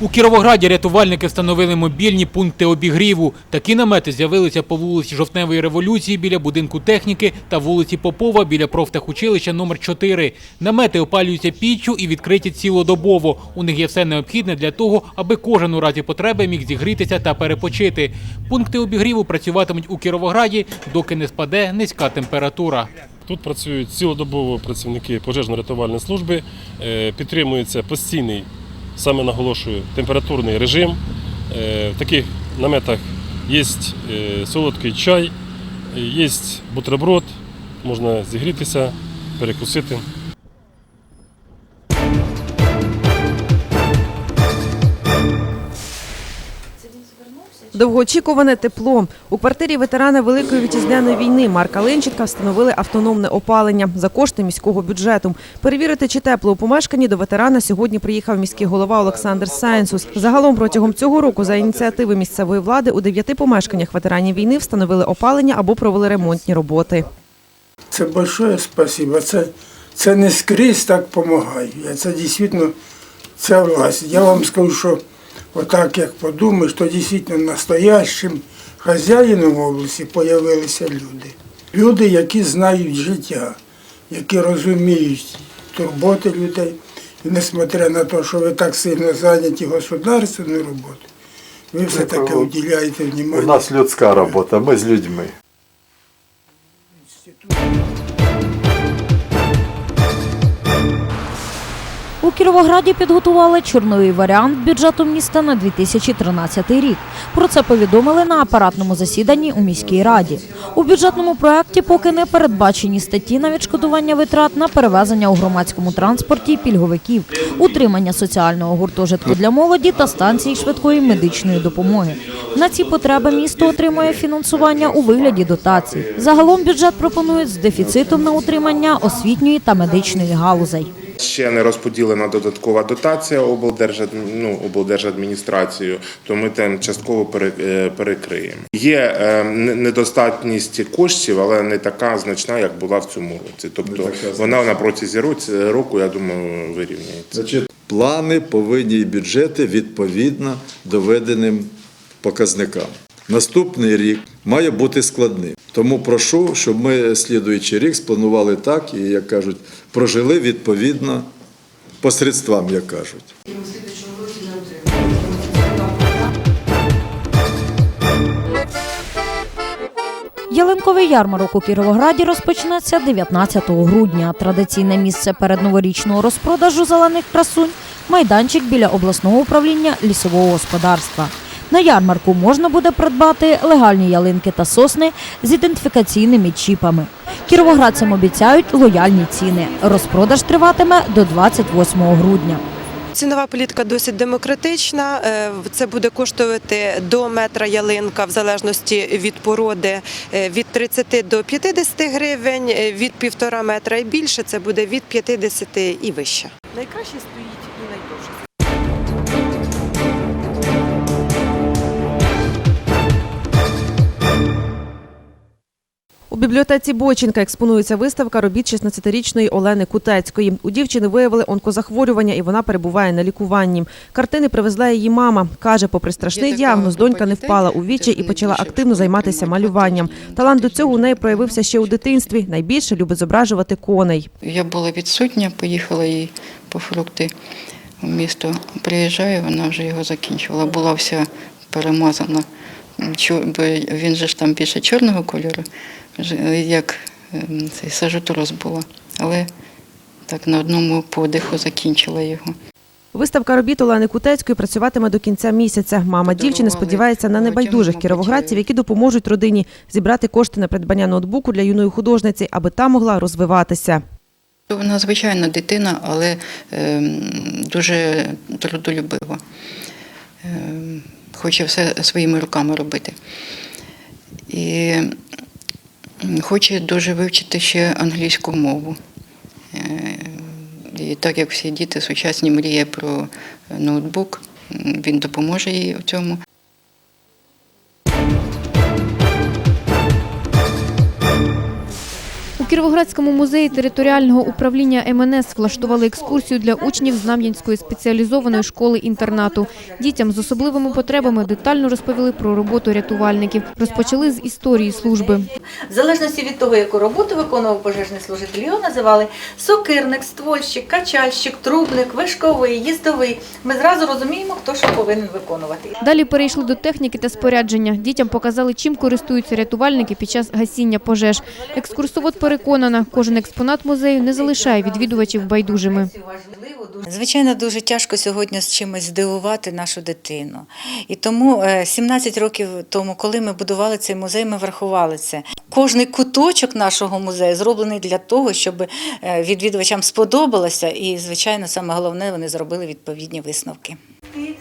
У Кіровограді рятувальники встановили мобільні пункти обігріву. Такі намети з'явилися по вулиці Жовтневої революції біля будинку техніки та вулиці Попова біля профтехучилища номер 4 Намети опалюються піччю і відкриті цілодобово. У них є все необхідне для того, аби кожен у разі потреби міг зігрітися та перепочити. Пункти обігріву працюватимуть у Кіровограді, доки не спаде низька температура. Тут працюють цілодобово працівники пожежно-рятувальної служби, е, підтримується постійний, саме наголошую, температурний режим. Е, В таких наметах є е, солодкий чай, є бутерброд, можна зігрітися, перекусити. Довгоочікуване тепло. У квартирі ветерана Великої вітчизняної війни Марка Ленченка встановили автономне опалення за кошти міського бюджету. Перевірити, чи тепло у помешканні до ветерана сьогодні приїхав міський голова Олександр Сайнсус. Загалом протягом цього року за ініціативи місцевої влади у дев'яти помешканнях ветеранів війни встановили опалення або провели ремонтні роботи. Це большое спасибо. Це, це не скрізь так допомагає. Це дійсно ця власть. Я вам скажу, що отак як подумаєш, то дійсно настоящим хазяїном області з'явилися люди. Люди, які знають життя, які розуміють турботи людей. І несмотря на те, що ви так сильно зайняті государственною роботою, ви все-таки уділяєте У нас людська робота, ми з людьми. Кіровограді підготували чорновий варіант бюджету міста на 2013 рік. Про це повідомили на апаратному засіданні у міській раді. У бюджетному проекті поки не передбачені статті на відшкодування витрат на перевезення у громадському транспорті пільговиків, утримання соціального гуртожитку для молоді та станції швидкої медичної допомоги. На ці потреби місто отримує фінансування у вигляді дотацій. Загалом бюджет пропонують з дефіцитом на утримання освітньої та медичної галузей. Ще не розподілена додаткова дотація облдержад, ну, облдержадміністрацією, то ми там частково е, перекриємо. Є е, не- недостатність коштів, але не така значна, як була в цьому році. Тобто вона на протязі році- року, я думаю, вирівняється. Значить, плани повинні і бюджети відповідно доведеним показникам. Наступний рік має бути складним. Тому прошу, щоб ми слідуючий рік спланували так і, як кажуть, прожили відповідно посередствам, як кажуть. Ялинковий ярмарок у Кіровограді розпочнеться 19 грудня. Традиційне місце передноворічного розпродажу зелених красунь майданчик біля обласного управління лісового господарства. На ярмарку можна буде придбати легальні ялинки та сосни з ідентифікаційними чіпами. Кіровоградцям обіцяють лояльні ціни. Розпродаж триватиме до 28 грудня. Цінова політика досить демократична. Е, Це буде коштувати до метра ялинка в залежності від породи е, від 30 до 50 гривень, е, від півтора метра і більше це буде від 50 і вище. Найкраще стоїть бібліотеці Бойченка експонується виставка робіт 16-річної Олени Кутецької. У дівчини виявили онкозахворювання і вона перебуває на лікуванні. Картини привезла її мама. Каже, попри страшний діагноз, донька не впала у вічі і почала активно займатися малюванням. Талант до цього у неї проявився ще у дитинстві. Найбільше любить зображувати коней. Я була відсутня, поїхала їй по фрукти в місто. Приїжджаю, вона вже його закінчувала. Була вся перемазана. Бо Він же ж там більше чорного кольору, як ем, цей сажотроз була. Але так на одному подиху закінчила його. Виставка робіт Олени Кутецької працюватиме до кінця місяця. Мама дівчини сподівається на небайдужих кіровоградців, які допоможуть родині зібрати кошти на придбання ноутбуку для юної художниці, аби та могла розвиватися. Вона звичайна дитина, але ем, дуже трудолюбива. Хоче все своїми руками робити. І хоче дуже вивчити ще англійську мову. Е, І так як всі діти сучасні мріє про ноутбук, він допоможе їй у цьому. Кіровоградському музеї територіального управління МНС влаштували екскурсію для учнів Знам'янської спеціалізованої школи-інтернату. Дітям з особливими потребами детально розповіли про роботу рятувальників. Розпочали з історії служби. В залежності від того, яку роботу виконував пожежний служитель, його називали сокирник, ствольщик, качальщик, трубник, вишковий, їздовий. Ми зразу розуміємо, хто що повинен виконувати. Далі перейшли до техніки та спорядження. Дітям показали, чим користуються рятувальники під час гасіння пожеж. Екскурсовод переконана, кожен експонат музею не залишає відвідувачів байдужими. Звичайно, дуже тяжко сьогодні з чимось здивувати нашу дитину. І тому е, 17 років тому, коли ми будували цей музей, ми врахували це. Кожний куточок нашого музею зроблений для того, щоб е, відвідувачам сподобалося, і, звичайно, саме головне, вони зробили відповідні висновки.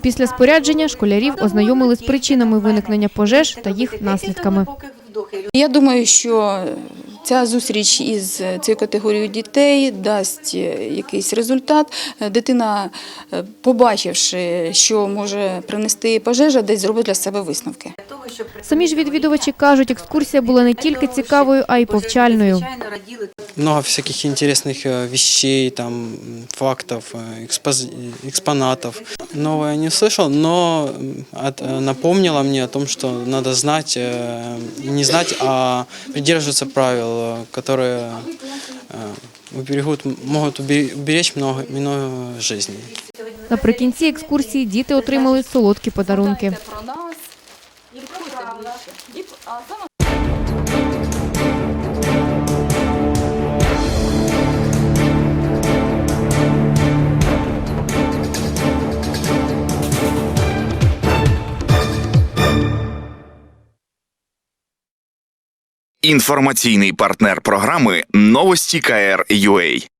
Після спорядження школярів ознайомили з причинами виникнення пожеж та їх наслідками. Я думаю, що ця зустріч із цією категорією дітей дасть якийсь результат. Дитина, е, побачивши, що може принести пожежа, десь зробить для себе висновки. Самі ж відвідувачі кажуть, екскурсія була не тільки цікавою, а й повчальною. много всяких интересных э, вещей, там, м, фактов, э, экспози- экспонатов. Новое не слышал, но м, от- э, напомнило мне о том, что надо знать, э, не знать, а придерживаться правил, э, которые э, уберегут, могут убе- уберечь много, много жизней. Наприкінці екскурсії діти отримали солодкі подарунки. Інформаційний партнер програми Новості КР UA.